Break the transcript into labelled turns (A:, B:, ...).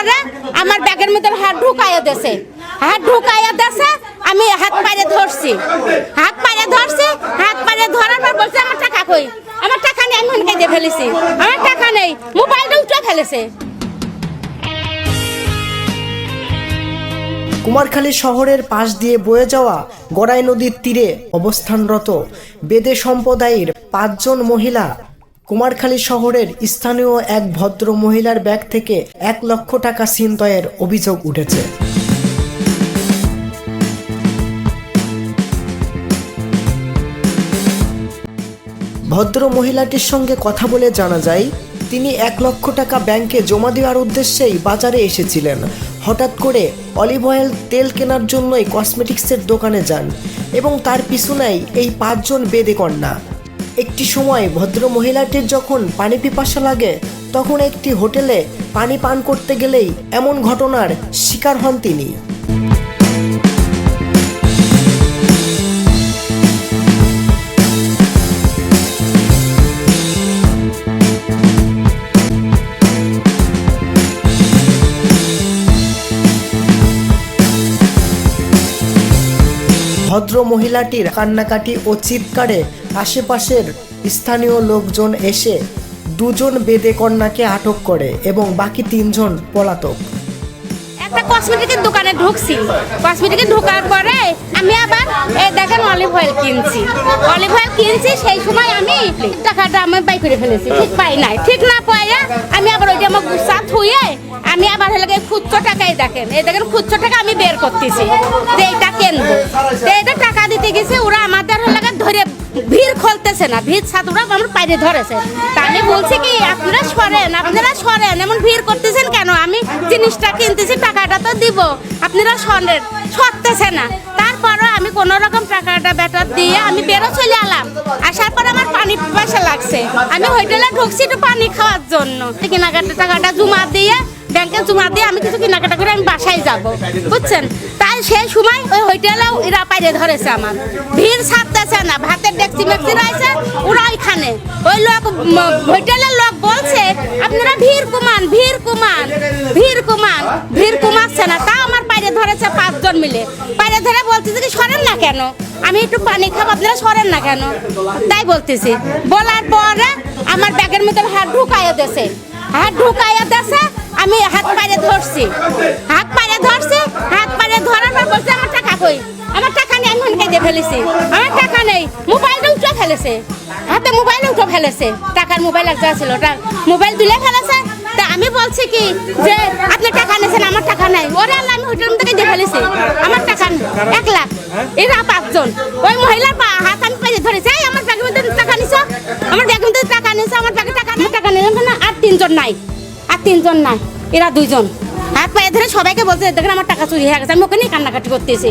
A: পরে আমার ব্যাগের মধ্যে হাত ঢুকাইয়া দেছে। হাত ঢুকাইয়া দেছে, আমি হাত পায়ে ধরছি। হাত পায়ে ধরছি, হাত পায়ে ধরার পর বলছে, আমার টাকা কই? আমার টাকা নেই, আমি দিয়ে ফেলেছি। আমার টাকা নেই, মোবাইলটা উঠে ফেলেছে।
B: কুমারখালী শহরের পাশ দিয়ে বয়ে যাওয়া গড়াই নদীর তীরে অবস্থানরত বেদে সম্প্রদায়ের পাঁচজন মহিলা কুমারখালী শহরের স্থানীয় এক ভদ্র মহিলার ব্যাগ থেকে এক লক্ষ টাকা ছিনতাইয়ের অভিযোগ উঠেছে। ভদ্র মহিলাটির সঙ্গে কথা বলে জানা যায়, তিনি এক লক্ষ টাকা ব্যাংকে জমা দেওয়ার উদ্দেশ্যেই বাজারে এসেছিলেন। হঠাৎ করে অলিভ অয়েল তেল কেনার জন্যই কসমেটিক্সের দোকানে যান এবং তার পিছনেই এই পাঁচজন বেদে কন্যা একটি সময় ভদ্র মহিলাটির যখন পানি পিপাসা লাগে, তখন একটি হোটেলে পানি পান করতে গেলেই এমন ঘটনার শিকার হন তিনি। ভদ্র মহিলাটির কান্নাকাটি ও চিৎকারে আশেপাশের স্থানীয় লোকজন এসে দুজন বেদে কন্যাকে আটক করে এবং বাকি তিনজন পলাতক।
A: একটা কসমেটিকের দোকানে ঢুকছি। কসমেটিকে ঢোকার পরে আমি আবার, এই দেখেন অলিভ অয়েল কিনছি। অলিভ অয়েল কিনছি, সেই সময় আমি টাকাটা আমি বাই করে ফেলেছি। ঠিক পাই নাই। ঠিক না পাইয়া আমি আবার ওইটা আমার গুসা থুয়ে আমি আবার হলে খুচরো টাকাই দেখেন। এই দেখেন, খুচরো টাকা আমি বের করতেছি। যে কিনবো তো টাকা দিতে গেছে ওরা আমাদের ধরে ভিড় খুলতেছে না ভিড় ছাত্ররা আমার পাইরে ধরেছে। তা আমি বলছি কি আপনারা সরেন আপনারা সরেন এমন ভিড় করতেছেন কেন? আমি জিনিসটা কিনতেছি টাকাটা তো দিব। আপনারা সরেন সরতেছে না। তারপরও আমি কোনো রকম টাকাটা বেটার দিয়ে আমি বেরো চলে এলাম। আসার পর আমার পানি পিপাসা লাগছে। আমি হোটেলে ঢুকছি একটু পানি খাওয়ার জন্য। কেনাকাটা টাকাটা জমা দিয়ে ব্যাংকে জমা দিয়ে আমি কিছু কেনাকাটা করে আমি বাসায় যাব, বুঝছেন? তাই সেই সময় ওই হোটেলেও এরা পাইরে ধরেছে আমার। ভিড় ছাড়তেছে না, ভাতের ডেকচি মেকচি রয়েছে ওরা ওইখানে। ওই লোক হোটেলের লোক বলছে, আপনারা ভিড় কমান ভিড় কমান ভিড় কমান, ভিড় কমাচ্ছে না। তা আমার পাইরে ধরেছে পাঁচজন মিলে। পাইরে ধরে বলতেছে কি, সরেন না কেন? আমি একটু পানি খাব, আপনারা সরেন না কেন? তাই বলতেছি। বলার পরে আমার ব্যাগের মধ্যে হাত ঢুকাইয়া দেছে হাত ঢুকাইয়া দেছে আমি হাত পায়ে ধরছি। হাত পায়ে ধরছি, হাত পায়ে ধরার পর বলছে, আমার টাকা কই? আমার টাকা নেই, আমি দিয়ে ফেলেছি। আমার টাকা নেই মোবাইলটা উঠে ফেলেছে। হাতে মোবাইল উঠে ফেলেছে। টাকার মোবাইল একটা ছিল মোবাইল তুলে ফেলেছে। তা আমি বলছি কি যে, আপনি টাকা নিয়েছেন, আমার টাকা নাই। ওরে আল্লাহ, আমি হোটেল থেকে দিয়ে ফেলেছি। আমার টাকা এক লাখ। এরা পাঁচজন। ওই মহিলার হাত আমি পাইয়ে ধরেছি। আমার টাকা নিছ? আমার টাকা নিছ, আমার টাকা আমার টাকা নিলাম না তিনজন নাই। আর তিনজন নাই, এরা দুইজন। হাত পায়ে ধরে সবাইকে বলছে, দেখেন আমার টাকা চুরি হয়ে গেছে, আমি নিয়ে কান্নাকাটি করতেছি।